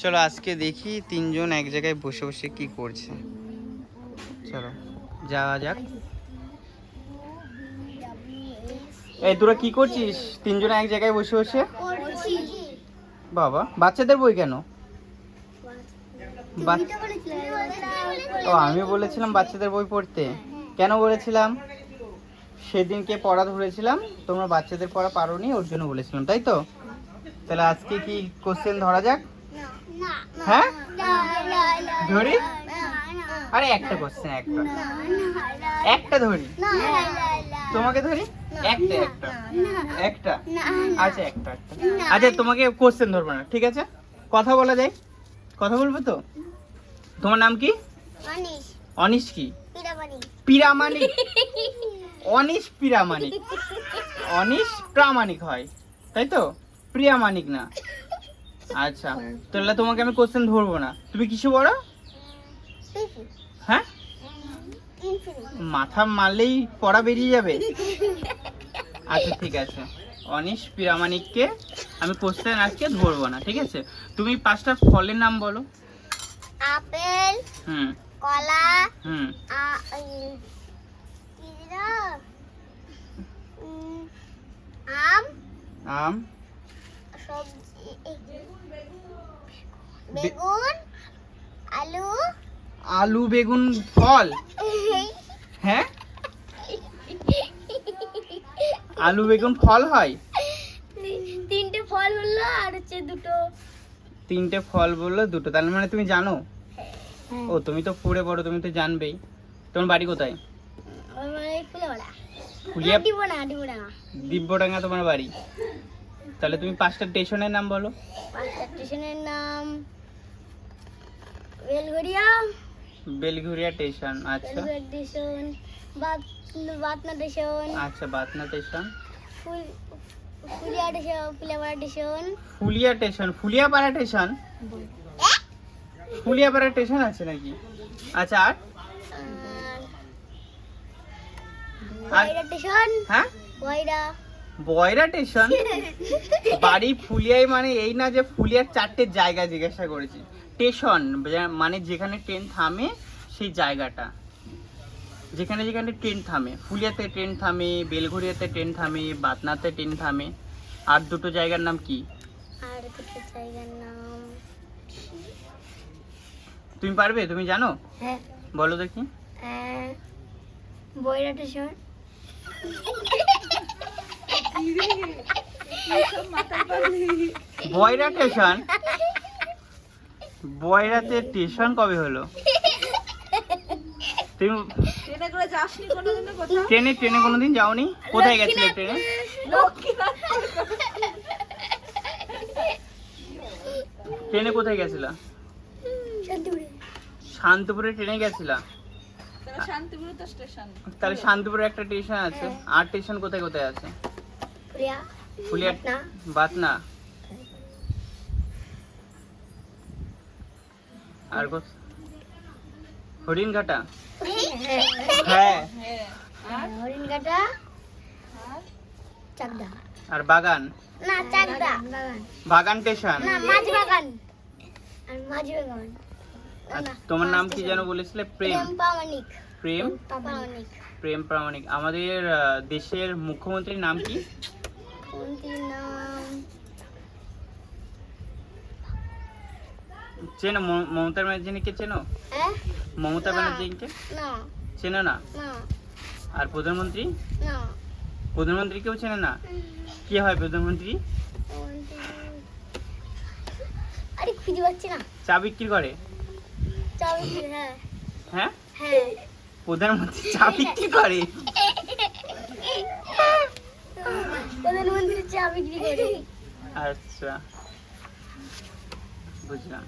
চলো আজকে দেখি তিনজন এক জায়গায় বসে বসে কি করছে। চলো যাওয়া যাক। এই তোরা কি করছিস? তিনজন এক জায়গায় বসে বসে? বাবা বাচ্চাদের বই কেন? ও আমি বলেছিলাম বাচ্চাদের বই পড়তে। কেন বলেছিলাম? সেদিনকে পড়া ধরেছিলাম তোমরা বাচ্চাদের পড়া পারোনি ওর জন্য বলেছিলাম তাই তো? তাহলে আজকে কি কোশ্চেন ধরা যাক? হ্যাঁ ধরি আরে একটা কোশ্চেন একটা একটা ধরি তোমাকে ধরি একটা একটা একটা আচ্ছা একটা একটা আচ্ছা তোমাকে কোশ্চেন ধরবো না ঠিক আছে কথা বলা যায় কথা বলব তো তোমার নাম কি অনিশ কি পিরামানিক অনিশ পিরামানিক অনিশ প্রামাণিক হয় তাই তো প্রিয়ামানিক না আচ্ছা তাহলে তোমাকে আমি কোশ্চেন ধরবো না। তুমি কিছু বলো হ্যাঁ? মাথা মারলেই পড়া বেরিয়ে যাবে? আচ্ছা ঠিক আছে। অনিশ পিরামানিককে আমি কোশ্চেন আজকে ধরবো না ঠিক আছে? তুমি পাঁচটা ফলের নাম বলো। আপেল হুম। কলা হুম। আম। আম। বেগুন আলু। আলু বেগুন ফল। হ্যাঁ? আলু বেগুন ফল হয়? তিনটে ফল হলো আর হচ্ছে দুটো। তিনটে ফল বলল দুটো। তার মানে তুমি জানো? ও তুমি তো পড়ে পড়ো তুমি তো জানবেই। তোমার বাড়ি কোথায়? ফুলেওয়ালা ফুলিয়া দিব না দিব না দিব্যডাঙ্গা তোমার বাড়ি? তাহলে তুমি পাঁচটা স্টেশনের নাম বলো। পাঁচটা স্টেশনের নাম বেলঘরিয়া বেলঘুরিয়া স্টেশন আচ্ছা। স্টেশন বাত বাতনা স্টেশন। আচ্ছা বাতনা স্টেশন। ফুল Phulia station Phuliapara station. Phulia station Phuliapara station? Phuliapara station আছে নাকি? আচ্ছা আর? আর স্টেশন। হ্যাঁ? ওয়াইরা বয়রা স্টেশন বাড়ি ফুলিয়ায় মানে এই না যে ফুলিয়ার চারটে জায়গা জিজ্ঞাসা করেছি। স্টেশন মানে যেখানে ট্রেন থামে সেই জায়গাটা। যেখানে যেখানে ট্রেন থামে। ফুলিয়াতে ট্রেন থামে বেলঘরিয়াতে ট্রেন থামে বাতনাতে ট্রেন থামে। আর দুটো জায়গার নাম কি? আর দুটো জায়গার নাম তুমি পারবে? তুমি জানো? হ্যাঁ। বলো দেখি। বয়রা স্টেশন বয়রা স্টেশন বয়রাতে স্টেশন কবে হলো? তুমি ট্রেনে ট্রেনে কোনোদিন যাওনি? কোথায় গেছিলে ট্রেনে? ট্রেনে কোথায় গেছিলা? শান্তিপুরে ট্রেনে গেছিলা? তাহলে শান্তিপুরে তো স্টেশন তাহলে শান্তপুরে একটা স্টেশন আছে। আর স্টেশন কোথায় কোথায় আছে? ফুলিয়া ফুলিয়া না বাতনা আর কোথ- হরিণঘাটা? হ্যাঁ। হ্যাঁ। আর? হরিণঘাটা। চাকদা। আর বাগান? না চাকদা। বাগান বাগান স্টেশন? না মাঝ বাগান। আর মাঝ বাগান। তোমার নাম কি যেন বলেছিলে? প্রেম। প্রেম প্রামাণিক। প্রেম? প্রামাণিক। প্রেম প্রামাণিক। আমাদের দেশের মুখ্যমন্ত্রীর নাম কি? কোনটির নাম চেনো মমতা ব্যানার্জিকে চেনো? মমতা। ব্যানার্জিকে? চেনো না? আর প্রধানমন্ত্রী? না। প্রধানমন্ত্রীকেও চেনে না? কি হয় প্রধানমন্ত্রী? আরে খুঁজে পাচ্ছি না। চা বিক্রি করে। হ্যাঁ। হ্যাঁ? হ্যাঁ। প্রধানমন্ত্রী চা বিক্রি করে প্রধানমন্ত্রী চা বিক্রি করি আচ্ছা। বুঝলাম।